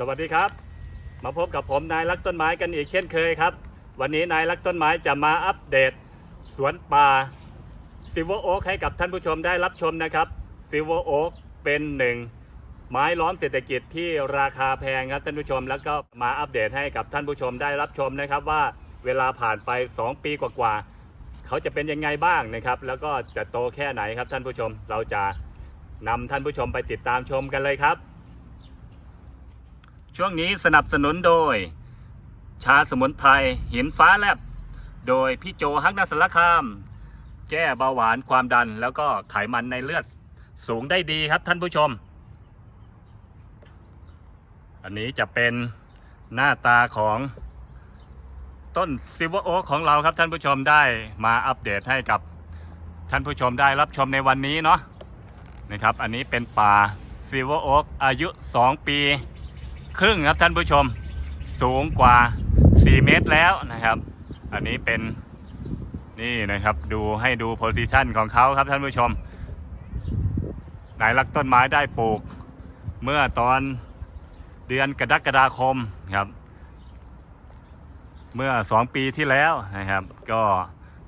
สวัสดีครับ มาพบกับผมนายรักต้นไม้กันอีกเช่นเคยครับ วันนี้นายรักต้นไม้จะมาอัปเดต สวนป่าซิวโอ๊กให้กับท่านผู้ชมได้รับชมนะครับซิวโอ๊กเป็นหนึ่งไม้ล้อมเศรษฐกิจที่ราคาแพงครับท่านผู้ชม แล้วก็มาอัปเดตให้กับท่านผู้ชมได้รับชมนะครับว่าเวลาผ่านไป 2 ปีกว่าๆเขาจะเป็นยังไงบ้างนะครับ แล้วก็จะโตแค่ไหนครับท่านผู้ชมเราจะนำท่านผู้ชมไปติดตามชมกันเลยครับ ช่วงนี้สนับสนุนโดย ชาสมุนไพรหินฟ้าแลบ โดยพี่โจฮักนาสารคาม แก้เบาหวานความดันแล้วก็ไขมันในเลือดสูงได้ดีครับท่านผู้ชม อันนี้จะเป็นหน้าตาของต้นซิวโอ๊ของเราครับท่านผู้ชมได้มาอัปเดตให้กับท่านผู้ชมได้รับชมในวันนี้เนาะนะครับ อันนี้เป็นป่าซิวโอ๊อายุ 2 ปี ครึ่งครับท่านผู้ชมสูงกว่า 4 เมตรแล้วนะครับ อันนี้เป็นนี่นะครับดูให้ดูโพซิชันของเขาครับท่านผู้ชมนายรักต้นไม้ได้ปลูก เมื่อตอนเดือนกรกฎาคมครับ เมื่อ 2 ปีที่แล้วนะครับ ก็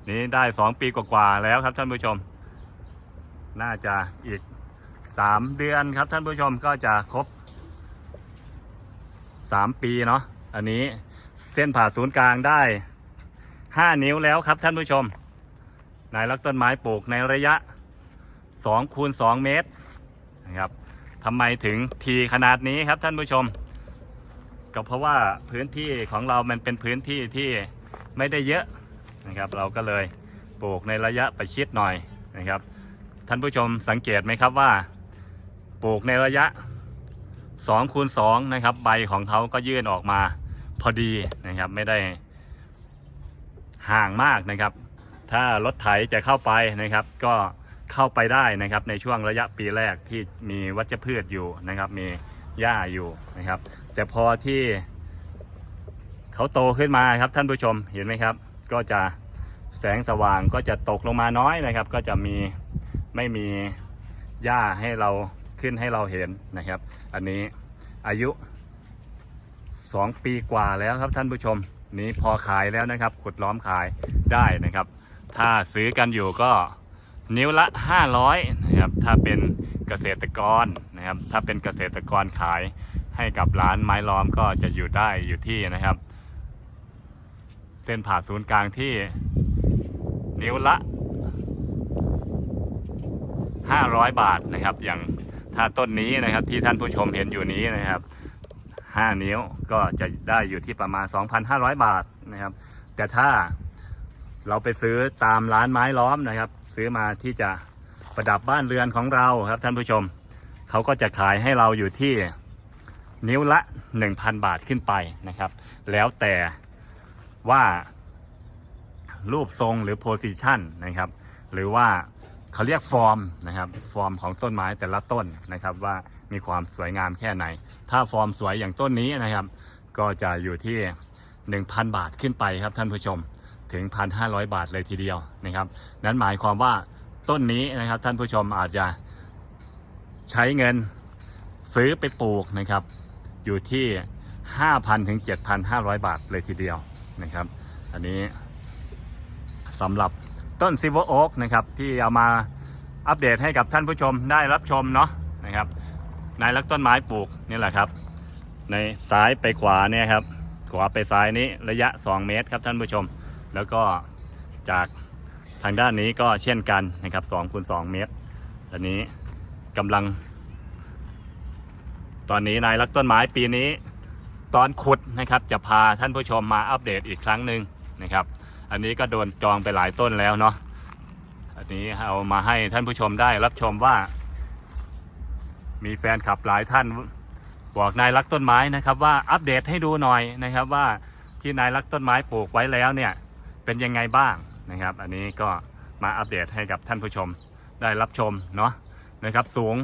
นี้ได้ 2 ปีกว่าๆแล้วครับท่านผู้ชม น่าจะอีก 3 เดือนครับท่านผู้ชมก็จะครบ สามปีเนาะอันนี้เส้นผ่าศูนย์กลางได้ห้านิ้วแล้วครับท่านผู้ชมนายรักต้นไม้ปลูกในระยะสองคูณสองเมตรนะครับทำไมถึงทีขนาดนี้ครับท่านผู้ชม ก็เพราะว่าพื้นที่ของเรามันเป็นพื้นที่ที่ไม่ได้เยอะนะครับ เราก็เลยปลูกในระยะประชิดหน่อยนะครับ ท่านผู้ชมสังเกตไหมครับว่า ปลูกในระยะ 2คูณ2นะครับ ใบของเขาก็ยื่นออกมาพอดีนะครับ ไม่ได้ห่างมากนะครับ ถ้ารถไถจะเข้าไปนะครับ ก็เข้าไปได้นะครับ ในช่วงระยะปีแรกที่มีวัชพืชอยู่นะครับ มีหญ้าอยู่นะครับ แต่พอที่เขาโตขึ้นมาครับท่านผู้ชมเห็นไหมครับ ก็จะแสงสว่างก็จะตกลงมาน้อยนะครับ ก็จะมีไม่มีหญ้าให้เรา ขึ้นให้เราเห็นนะครับ อันนี้อายุ 2 ปีกว่าแล้วครับท่านผู้ชม นี้พอขายแล้วนะครับ ขุดล้อมขายได้นะครับ ถ้าซื้อกันอยู่ก็นิ้วละ 500นะครับถ้าเป็นเกษตรกรนะครับ ถ้าเป็นเกษตรกรขายให้กับร้านไม้ล้อมก็จะอยู่ได้อยู่ที่นะครับ เส้นผ่าศูนย์กลางที่นิ้วละ 500 บาทนะครับ อย่าง ถ้าต้นนี้นะครับที่ท่านผู้ชมเห็นอยู่นี้นะครับ5นิ้วก็จะได้อยู่ที่ประมาณ 2,500 บาทนะครับ แต่ถ้าเราไปซื้อตามร้านไม้ล้อมนะครับ ซื้อมาที่จะประดับบ้านเรือนของเราครับท่านผู้ชมเขาก็จะขายให้เราอยู่ที่นิ้วละ 1,000 บาทขึ้นไปนะครับ แล้วแต่ว่ารูปทรงหรือโพซิชันนะครับ หรือว่า เขาเรียกฟอร์มนะครับ ฟอร์มของต้นไม้แต่ละต้นนะครับ ว่ามีความสวยงามแค่ไหน ถ้าฟอร์มสวยอย่างต้นนี้นะครับ ก็จะอยู่ที่ 1,000 บาทขึ้นไปครับท่านผู้ชมถึง 1,500 บาทเลยทีเดียวนะครับ นั้นหมายความว่าต้นนี้นะครับท่านผู้ชมอาจจะใช้เงินซื้อไปปลูกนะครับ อยู่ที่ 5,000ถึง7,500 บาทเลยทีเดียวนะครับ อันนี้สำหรับ ต้นซิเวอร์โอ๊กนะครับที่เอามาอัปเดตให้กับท่านผู้ชมได้รับชมเนาะนะครับนายรักต้นไม้ปลูกนี่แหละครับ ในซ้ายไปขวาเนี่ยครับ ขวาไปซ้ายนี้ระยะ 2 เมตรครับท่านผู้ชม แล้วก็จากทางด้านนี้ก็เช่นกันนะครับ2คูณ2เมตรอันนี้กำลัง ตอนนี้นายรักต้นไม้ปีนี้ ตอนขุดนะครับจะพาท่านผู้ชมมาอัปเดตอีกครั้งหนึ่งนะครับ อันนี้ก็โดนจองไปหลายต้นแล้วเนาะอันนี้เอามาให้ท่านผู้ชมได้รับชมว่า มีแฟนคลับหลายท่านบอกนายรักต้นไม้นะครับ ว่าอัปเดตให้ดูหน่อยนะครับว่าที่นายรักต้นไม้ปลูกไว้แล้วเนี่ยเป็นยังไงบ้างนะครับ อันนี้ก็มาอัปเดตให้กับท่านผู้ชมได้รับชมเนาะนะครับสูง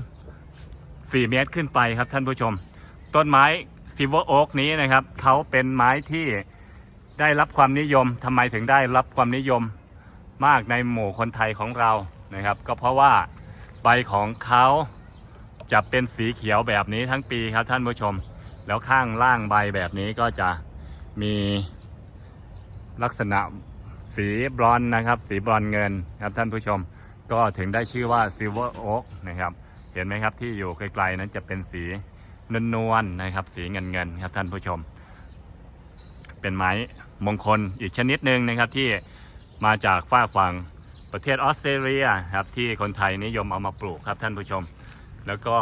4 เมตรขึ้นไปครับท่านผู้ชม ต้นไม้ซิเวอร์โอ๊กนี้นะครับเขาเป็นไม้ที่ ได้รับความนิยมทำไมถึงได้รับความนิยมมากในหมู่คนไทยของเรานะครับ ก็เพราะว่าใบของเขาจะเป็นสีเขียวแบบนี้ทั้งปีครับท่านผู้ชม แล้วข้างล่างใบแบบนี้ก็จะมีลักษณะสีบรอนนะครับ สีบรอนเงินครับท่านผู้ชม ก็ถึงได้ชื่อว่าซิลเวอร์โอ๊กนะครับ เห็นไหมครับที่อยู่ไกลๆนั้นจะเป็นสีนวลๆนะครับ สีเงินเงินๆครับท่านผู้ชม เป็นไม้มงคลอีกชนิดหนึ่งนะครับที่มาจากฝ้าฝั่งประเทศออสเตรเลียครับที่คนไทยนิยมเอามาปลูกครับท่านผู้ชม แล้วก็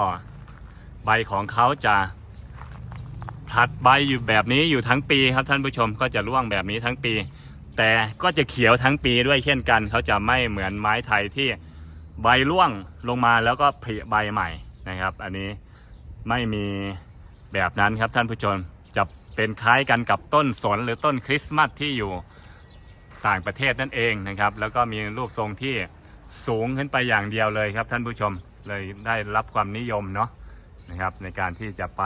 ใบของเขาจะถัดใบอยู่แบบนี้อยู่ทั้งปีครับท่านผู้ชมก็จะร่วงแบบนี้ทั้งปี แต่ก็จะเขียวทั้งปีด้วยเช่นกัน เขาจะไม่เหมือนไม้ไทยที่ใบร่วงลงมาแล้วก็ผลิใบใหม่นะครับ อันนี้ไม่มีแบบนั้นครับท่านผู้ชมจะ เป็นคล้ายกันกับต้นสนหรือต้นคริสต์มาสที่อยู่ต่างประเทศนั่นเองนะครับ แล้วก็มีรูปทรงที่สูงขึ้นไปอย่างเดียวเลยครับท่านผู้ชมเลยได้รับความนิยมเนาะนะครับ ในการที่จะไป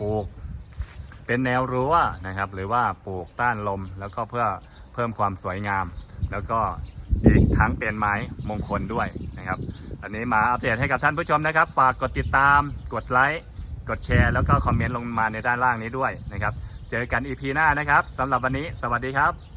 ปลูกเป็นแนวรั้วนะครับ หรือว่าปลูกต้านลม แล้วก็เพื่อเพิ่มความสวยงาม แล้วก็อีกทั้งเป็นไม้มงคลด้วยนะครับ อันนี้มาอัปเดตให้กับท่านผู้ชมนะครับ ฝากกดติดตามกดไลค์ กดแชร์ แล้วก็คอมเมนต์ลงมาในด้านล่างนี้ด้วยนะครับ เจอกันอีพีหน้านะครับสำหรับวันนี้ สวัสดีครับ